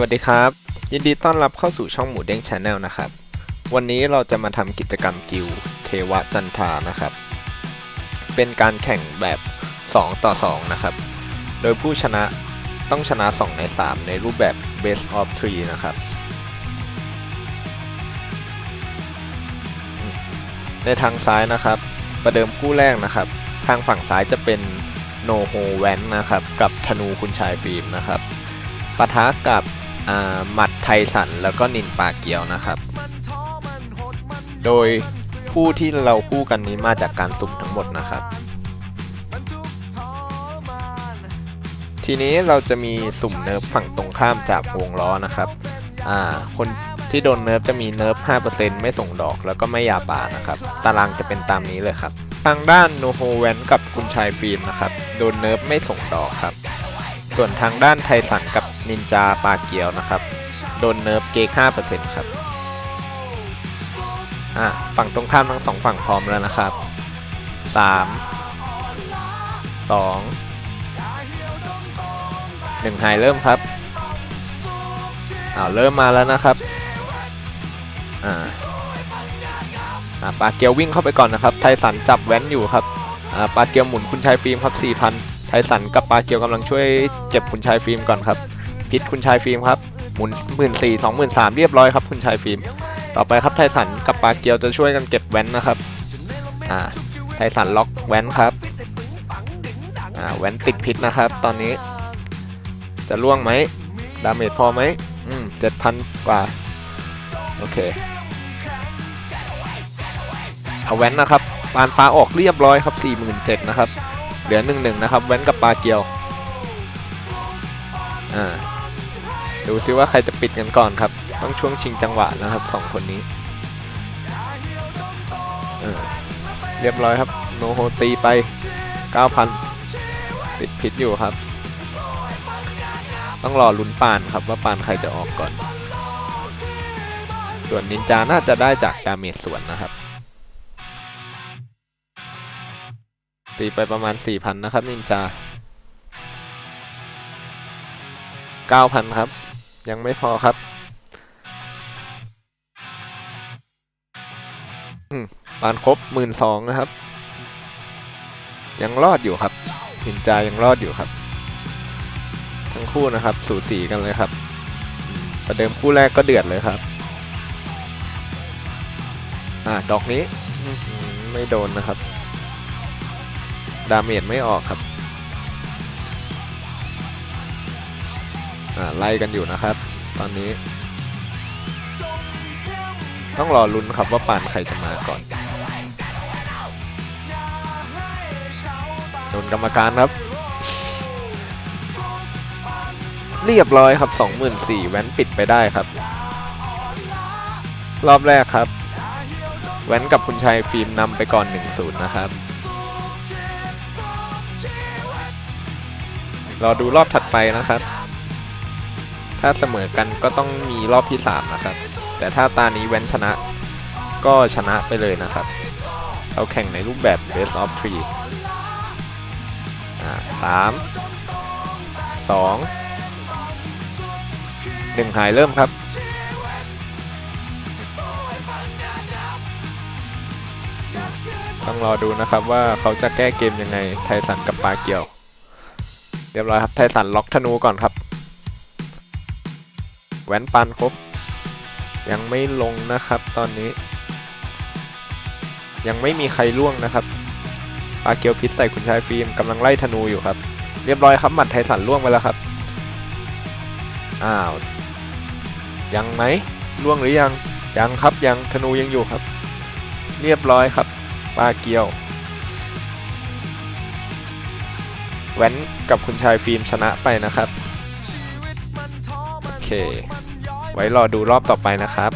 วัสดีครับ ยินดีต้อนรับเข้าสู่ช่องหมูเด้งชาแนลนะครับ วันนี้เราจะมาทำกิจกรรมกิลด์เทวจันทานะครับ เป็นการแข่งแบบ 2 ต่อ 2 นะครับ โดยผู้ชนะต้องชนะ 2 ใน 3 ในรูปแบบ Best of 3นะครับ ในทางซ้ายนะครับ ประเดิมคู่แรกนะครับ ทางฝั่งซ้ายจะเป็นโนโฮแวนนะครับ กับธนูคุณชายฟิล์มนะครับปะทะกับ หมัดไทสันแล้วก็นินปาเกียวนะครับ โดยผู้ที่เราคู่กันนี้มาจากการสุ่มทั้งหมดนะครับ ทีนี้เราจะมีสุ่มเนิร์ฟฝั่งตรงข้ามจากวงล้อนะครับคนที่โดนเนิร์ฟจะมีเนิร์ฟ 5%ไม่ส่งดอกแล้วก็ไม่ยาบานะครับ ตารางจะเป็นตามนี้เลยครับ ทางด้านโนโฮแวนกับคุณชายฟิล์มนะครับ โดนเนิร์ฟไม่ส่งดอกครับ ส่วนทางด้านไทสันกับนินจาปาเกียวนะครับ โดนเนิร์ฟเกก5%ครับ อะ ฝั่งตรงข้ามทั้งสองฝั่งพร้อมแล้วนะครับ 3 2 1หายเริ่มครับอ้าวเริ่มมาแล้วนะครับ อ่าปาเกียววิ่งเข้าไปก่อนนะครับ ไทสันจับแว้นอยู่ครับ ปาเกียวหมุนคุณชายฟิล์มครับ4,000 ไทสันกับปาเกียวกำลังช่วยเจ็บคุณชายฟิล์มก่อนครับ พิษคุณชายฟิล์มครับ หมุนหมื่นสี่สองหมื่นสามเรียบร้อยครับคุณชายฟิล์ม ต่อไปครับไทสันกับปาเกียวจะช่วยกันเก็บแว้นนะครับ อ่า ไทสันล็อกแว้นครับ อ่า แว้นติดพิษนะครับ ตอนนี้ จะล่วงไหม ดาเมจพอไหม อืมเจ็ดพันกว่า โอเค เอาแว้นนะครับปานฟ้าออกเรียบร้อยครับ4 7 0 0 0นะครับ เหลือหนึ่งหนึ่งนะครับ แว้นกับปลาเกียว อ่า ดูซิว่าใครจะปิดกันก่อนครับ ต้องช่วงชิงจังหวะนะครับสองคนนี้เออเรียบร้อยครับ โนโฮตีไป 9,000 ติดพิษอยู่ครับ ต้องรอลุ้นปานครับว่าปานใครจะออกก่อน ส่วนนินจาน่าจะได้จากดาเมจส่วนนะครับ ตีไปประมาณ 4,000 นะครับ นินจา 9,000 ครับ ยังไม่พอครับ อืมปานครบ 12,000 นะครับ ยังรอดอยู่ครับ นินจายังรอดอยู่ครับ ทั้งคู่นะครับ สูสีกันเลยครับ ประเดิมคู่แรกก็เดือดเลยครับ อ่าดอกนี้ ไม่โดนนะครับ ดาเมจไม่ออกครับอ่าไล่กันอยู่นะครับ ตอนนี้ ต้องรอลุ้นครับว่าปานใครจะมาก่อนโดนกรรมการครับ เรียบร้อยครับ 24,000แว้นปิดไปได้ครับ รอบแรกครับ แว้นกับคุณชัยฟิล์มนำไปก่อน 1-0 นะครับ รอดูรอบถัดไปนะครับ ถ้าเสมอกันก็ต้องมีรอบที่ 3 นะครับ แต่ถ้าตานี้แว้นชนะ ก็ชนะไปเลยนะครับ เราแข่งในรูปแบบ best of 3อ่าสามสองหนึ่งหายเริ่มครับต้องรอดูนะครับว่าเขาจะแก้เกมยังไง ไทสันกับปาเกียว รียบร้อยครับไทสันล็อกธนูก่อนครับ แหวนปันครบ ยังไม่ลงนะครับตอนนี้ ยังไม่มีใครล่วงนะครับปาเกียวพิษใส่คุณชายฟิล์มกำลังไล่ธนูอยู่ครับ เรียบร้อยครับหมัดไทสันล่วงไปแล้วครับ อ้าว ยังไหมล่วงหรือยัง ยังครับยังธนูยังอยู่ครับ เรียบร้อยครับปาเกียว แว้นกับคุณชายฟิล์มชนะไปนะครับ โอเค ไว้รอดูรอบต่อไปนะครับ